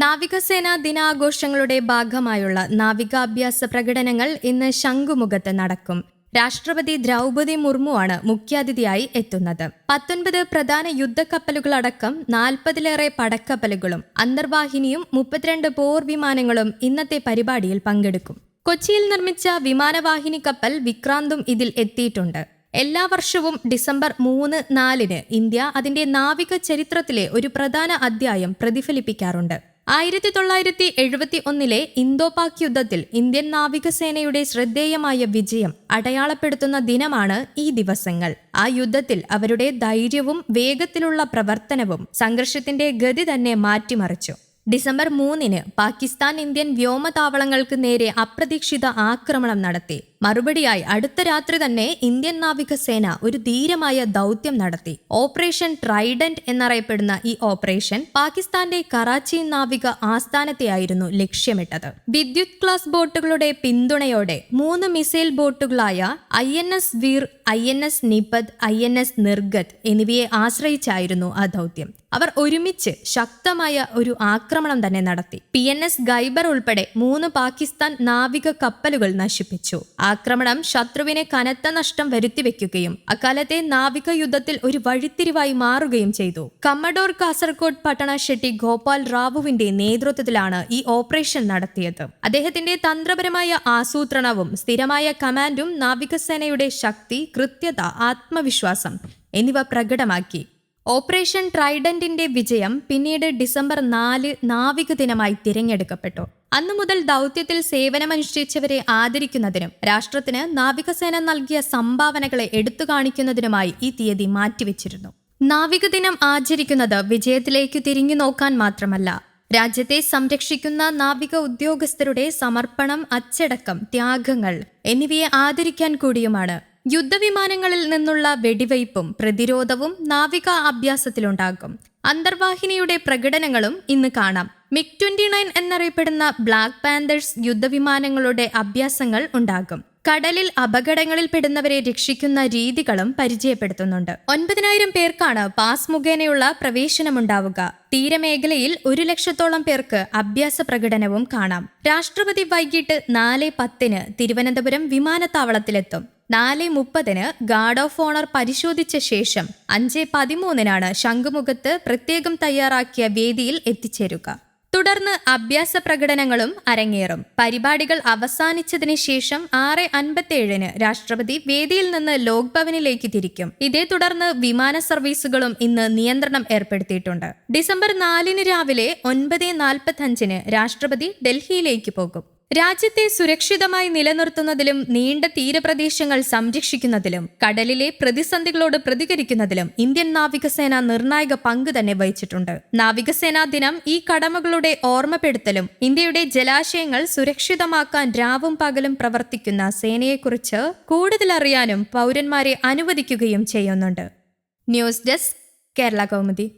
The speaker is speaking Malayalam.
നാവികസേനാ ദിനാഘോഷങ്ങളുടെ ഭാഗമായുള്ള നാവികാഭ്യാസ പ്രകടനങ്ങൾ ഇന്ന് ശംഖുമുഖത്ത് നടക്കും. രാഷ്ട്രപതി ദ്രൗപതി മുർമുവാണ് മുഖ്യാതിഥിയായി എത്തുന്നത്. പത്തൊൻപത് പ്രധാന യുദ്ധക്കപ്പലുകളടക്കം നാൽപ്പതിലേറെ പടക്കപ്പലുകളും അന്തർവാഹിനിയും മുപ്പത്തിരണ്ട് പോർ വിമാനങ്ങളും ഇന്നത്തെ പരിപാടിയിൽ പങ്കെടുക്കും. കൊച്ചിയിൽ നിർമ്മിച്ച വിമാനവാഹിനി കപ്പൽ വിക്രാന്തും ഇതിൽ എത്തിയിട്ടുണ്ട്. എല്ലാ വർഷവും ഡിസംബർ മൂന്ന് നാലിന് ഇന്ത്യ അതിന്റെ നാവിക ചരിത്രത്തിലെ ഒരു പ്രധാന അധ്യായം പ്രതിഫലിപ്പിക്കാറുണ്ട്. ആയിരത്തി തൊള്ളായിരത്തി എഴുപത്തി ഒന്നിലെ ഇന്തോ പാക് യുദ്ധത്തിൽ ഇന്ത്യൻ നാവികസേനയുടെ ശ്രദ്ധേയമായ വിജയം അടയാളപ്പെടുത്തുന്ന ദിനമാണ് ഈ ദിവസങ്ങൾ. ആ യുദ്ധത്തിൽ അവരുടെ ധൈര്യവും വേഗത്തിലുള്ള പ്രവർത്തനവും സംഘർഷത്തിന്റെ ഗതി തന്നെ മാറ്റിമറിച്ചു. ഡിസംബർ മൂന്നിന് പാകിസ്ഥാൻ ഇന്ത്യൻ വ്യോമതാവളങ്ങൾക്ക് നേരെ അപ്രതീക്ഷിത ആക്രമണം നടത്തി. മറുപടിയായി അടുത്ത രാത്രി തന്നെ ഇന്ത്യൻ നാവികസേന ഒരു ധീരമായ ദൗത്യം നടത്തി. ഓപ്പറേഷൻ ട്രൈഡന്റ് എന്നറിയപ്പെടുന്ന ഈ ഓപ്പറേഷൻ പാകിസ്ഥാന്റെ കറാച്ചി നാവിക ആസ്ഥാനത്തെയായിരുന്നു ലക്ഷ്യമിട്ടത്. വിദ്യുത് ക്ലാസ് ബോട്ടുകളുടെ പിന്തുണയോടെ മൂന്ന് missile ബോട്ടുകളായ I N S Veer I N S Nipat I N S Nirghat എന്നിവയെ ആശ്രയിച്ചായിരുന്നു ആ ദൗത്യം. അവർ ഒരുമിച്ച് ശക്തമായ ഒരു ആക്രമണം തന്നെ നടത്തി. പി എൻ എസ് ഗൈബർ ഉൾപ്പെടെ മൂന്ന് പാകിസ്ഥാൻ നാവിക കപ്പലുകൾ നശിപ്പിച്ചു. ആക്രമണം ശത്രുവിനെ കനത്ത നഷ്ടം വരുത്തിവെക്കുകയും അക്കാലത്തെ നാവിക യുദ്ധത്തിൽ ഒരു വഴിത്തിരിവായി മാറുകയും ചെയ്തു. കമ്മഡോർ കാസർകോട് പട്ടണശെട്ടി ഗോപാൽ റാവുവിന്റെ നേതൃത്വത്തിലാണ് ഈ ഓപ്പറേഷൻ നടത്തിയത്. അദ്ദേഹത്തിന്റെ തന്ത്രപരമായ ആസൂത്രണവും സ്ഥിരമായ കമാൻഡും നാവികസേനയുടെ ശക്തി കൃത്യത ആത്മവിശ്വാസം എന്നിവ പ്രകടമാക്കി. ഓപ്പറേഷൻ ട്രൈഡന്റിന്റെ വിജയം പിന്നീട് ഡിസംബർ നാല് നാവിക ദിനമായി തിരഞ്ഞെടുക്കപ്പെട്ടു. അന്നു മുതൽ ദൗത്യത്തിൽ സേവനമനുഷ്ഠിച്ചവരെ ആദരിക്കുന്നതിനും രാഷ്ട്രത്തിന് നാവികസേന നൽകിയ സംഭാവനകളെ എടുത്തു കാണിക്കുന്നതിനുമായി ഈ തീയതി മാറ്റിവെച്ചിരുന്നു. നാവിക ദിനം ആചരിക്കുന്നത് വിജയത്തിലേക്ക് തിരിഞ്ഞു നോക്കാൻ മാത്രമല്ല രാജ്യത്തെ സംരക്ഷിക്കുന്ന നാവിക ഉദ്യോഗസ്ഥരുടെ സമർപ്പണം അച്ചടക്കം ത്യാഗങ്ങൾ എന്നിവയെ ആദരിക്കാൻ കൂടിയുമാണ് യുദ്ധവിമാനങ്ങളിൽ നിന്നുള്ള വെടിവയ്പും പ്രതിരോധവും നാവിക അഭ്യാസത്തിലുണ്ടാകും. അന്തർവാഹിനിയുടെ പ്രകടനങ്ങളും ഇന്ന് കാണാം. മിഗ് ട്വന്റി നയൻ എന്നറിയപ്പെടുന്ന ബ്ലാക്ക് പാന്തേഴ്സ് യുദ്ധവിമാനങ്ങളുടെ അഭ്യാസങ്ങൾ ഉണ്ടാകും. കടലിൽ അപകടങ്ങളിൽ പെടുന്നവരെ രക്ഷിക്കുന്ന രീതികളും പരിചയപ്പെടുത്തുന്നുണ്ട്. ഒൻപതിനായിരം പേർക്കാണ് പാസ് മുഖേനയുള്ള പ്രവേശനമുണ്ടാവുക. തീരമേഖലയിൽ ഒരു ലക്ഷത്തോളം പേർക്ക് അഭ്യാസ പ്രകടനവും കാണാം. രാഷ്ട്രപതി വൈകിട്ട് നാല് പത്തിന് തിരുവനന്തപുരം വിമാനത്താവളത്തിലെത്തും. നാല് മുപ്പതിന് ഗാർഡ് ഓഫ് ഓണർ പരിശോധിച്ച ശേഷം അഞ്ച് പതിമൂന്നിനാണ് ശംഖുമുഖത്ത് പ്രത്യേകം തയ്യാറാക്കിയ വേദിയിൽ എത്തിച്ചേരുക. തുടർന്ന് അഭ്യാസ പ്രകടനങ്ങളും അരങ്ങേറും. പരിപാടികൾ അവസാനിച്ചതിന് ശേഷം ആറ് അൻപത്തിയേഴിന് രാഷ്ട്രപതി വേദിയിൽ നിന്ന് ലോക്ഭവനിലേക്ക് തിരിക്കും. ഇതേ തുടർന്ന് വിമാന സർവീസുകളും ഇന്ന് നിയന്ത്രണം ഏർപ്പെടുത്തിയിട്ടുണ്ട്. ഡിസംബർ നാലിന് രാവിലെ ഒൻപത് നാൽപ്പത്തഞ്ചിന് രാഷ്ട്രപതി ഡൽഹിയിലേക്ക് പോകും. രാജ്യത്തെ സുരക്ഷിതമായി നിലനിർത്തുന്നതിലും നീണ്ട തീരപ്രദേശങ്ങൾ സംരക്ഷിക്കുന്നതിലും കടലിലെ പ്രതിസന്ധികളോട് പ്രതികരിക്കുന്നതിലും ഇന്ത്യൻ നാവികസേന നിർണായക പങ്ക് തന്നെ വഹിച്ചിട്ടുണ്ട്. നാവികസേനാ ദിനം ഈ കടമകളുടെ ഓർമ്മപ്പെടുത്തലും ഇന്ത്യയുടെ ജലാശയങ്ങൾ സുരക്ഷിതമാക്കാൻ രാവും പകലും പ്രവർത്തിക്കുന്ന സേനയെക്കുറിച്ച് കൂടുതൽ അറിയാനും പൗരന്മാരെ അനുവദിക്കുകയും ചെയ്യുന്നുണ്ട്. News desk Kerala Kaumudi.